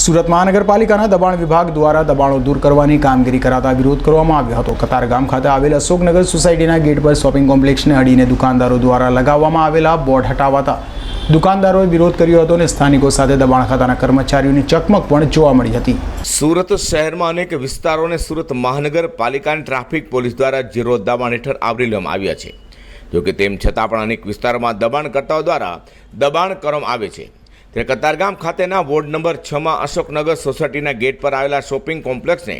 સુરત મહાનગરપાલિકાના દબાણ વિભાગ દ્વારા દબાણો દૂર કરવાની કામગીરી કરાતા વિરોધ કરવામાં આવ્યો હતો. કતારગામ ખાતે આવેલ અશોકનગર સોસાયટીના ગેટ પર શોપિંગ કોમ્પ્લેક્સને અડીને દુકાનદારો દ્વારા લગાવવામાં આવેલા બોર્ડ હટાવાતા દુકાનદારોએ વિરોધ કર્યો હતો અને સ્થાનિકો સાથે દબાણ ખાતાના કર્મચારીઓની ચકમક પણ જોવા મળી હતી. સુરત શહેરમાં અનેક વિસ્તારોને સુરત મહાનગરપાલિકાની ટ્રાફિક પોલીસ દ્વારા જીરો દબાણ હેઠળ આવરી લેવામાં આવ્યા છે. જોકે તેમ છતાં પણ અનેક વિસ્તારોમાં દબાણકર્તાઓ દ્વારા દબાણ કરવામાં આવે છે. ત્યારે કતારગામ ખાતેના વોર્ડ નંબર છમાં અશોકનગર સોસાયટીના ગેટ પર આવેલા શોપિંગ કોમ્પ્લેક્સને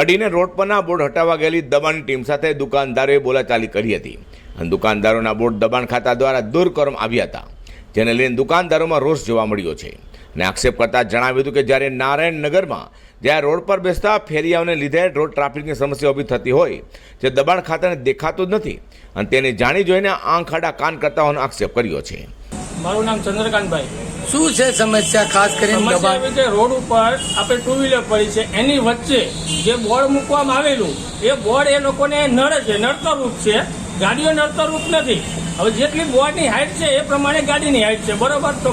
અડીને રોડ પરના બોર્ડ હટાવવા ગયેલી દબાણની ટીમ સાથે દુકાનદારોએ બોલાચાલી કરી હતી. અને દુકાનદારોના બોર્ડ દબાણ ખાતા દ્વારા દૂર કરવામાં આવ્યા હતા, જેને લઈને દુકાનદારોમાં રોષ જોવા મળ્યો છે. અને આક્ષેપ કરતા જણાવ્યું હતું કે જ્યારે નારાયણનગરમાં જ્યાં રોડ પર બેસતા ફેરિયાઓને લીધે રોડ ટ્રાફિકની સમસ્યા ઊભી થતી હોય, જે દબાણ ખાતાને દેખાતું જ નથી, અને તેને જાણી જોઈને આંખ આડા કાન કરતા હોવાનો આક્ષેપ કર્યો છે. મારું નામ ચંદ્રકાંતભાઈ. શું છે સમસ્યા? ખાસ કરીને દબાણ. કે રોડ ઉપર આપણે ટુ વ્હીલર પડી છે. એની વચ્ચે જે બોર્ડ મૂકવામાં આવેલું એ બોર્ડ એ લોકોને નડે છે નડતરરૂપ છે. ગાડીઓ નડતરરૂપ નથી. હવે જેટલી બોર્ડની હાઈટ છે એ પ્રમાણે ગાડીની હાઈટ છે. બરોબર? તો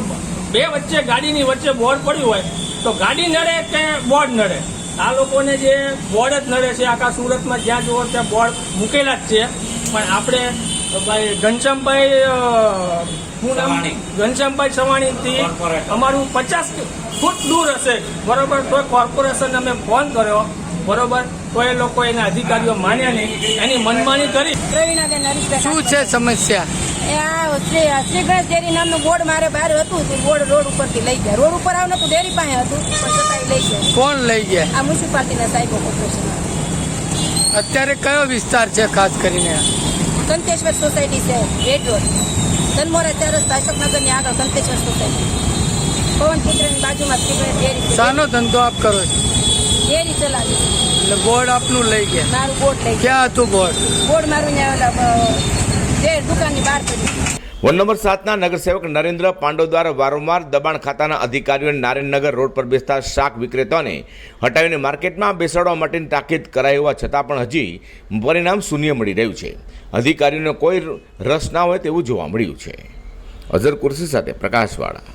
બે વચ્ચે ગાડીની વચ્ચે બોર્ડ પડ્યું હોય તો ગાડી નડે કે બોર્ડ નડે? આ લોકોને જે બોર્ડ જ નડે છે. આખા સુરતમાં જ્યાં જુઓ ત્યાં બોર્ડ મૂકેલા જ છે. પણ આપણે ભાઈ ઘનશ્યામભાઈ હું નામ? ઘનશ્યામભાઈ સવાણીથી અમારું પચાસ ફૂટ દૂર હશે. બરોબર? તો કોર્પોરેશન અમે ફોન કર્યો. બરોબર? તો એ લોકો એના અધિકારીઓ માન્યા નહીં. એની મનમાની કરી. શું છે સમસ્યા? એ આ શ્રી ગણેશ ડેરી નામનું બોર્ડ મારે બહાર હતું. તે બોર્ડ રોડ ઉપરથી લઈ ગયા. રોડ ઉપર આવ નતું ડેરી પાસે હતું પણ છતાંય લઈ ગયા. કોણ લઈ ગયા? આ મ્યુનિસિપાલિટીના સાહેબો કોર્પોરેશન અત્યારે કયો વિસ્તાર છે ખાસ કરીને? કંતેશ્વર સોસાયટી છે રેડ રોડ. ધનમોરા ચાર રસ્તા અશોકનગરની આગળ કંતેશ્વર સોસાયટી. પવનપુત્રની બાજુમાં શ્રી ગણેશ ડેરી શાનો ધંધો આપ કરો છો? ડેરી ચલાવી. એટલે બોર્ડ આપનું લઈ ગયા. મારું બોર્ડ લઈ ગયા. ક્યાં હતું બોર્ડ? બોર્ડ મારું દુકાનની બહાર પડ્યું વન નંબર સાતના નગરસેવક નરેન્દ્ર પાંડવ દ્વારા વારંવાર દબાણ ખાતાના અધિકારીઓને નારાયણનગર રોડ પર બેસતા શાક વિક્રેતાઓને હટાવીને માર્કેટમાં બેસાડવા માટેની તાકીદ કરાઈ હોવા છતાં પણ હજી પરિણામ શૂન્ય મળી રહ્યું છે. અધિકારીઓને કોઈ રસ ના હોય તેવું જોવા મળ્યું છે. અઝર કુર્સી સાથે પ્રકાશવાળા.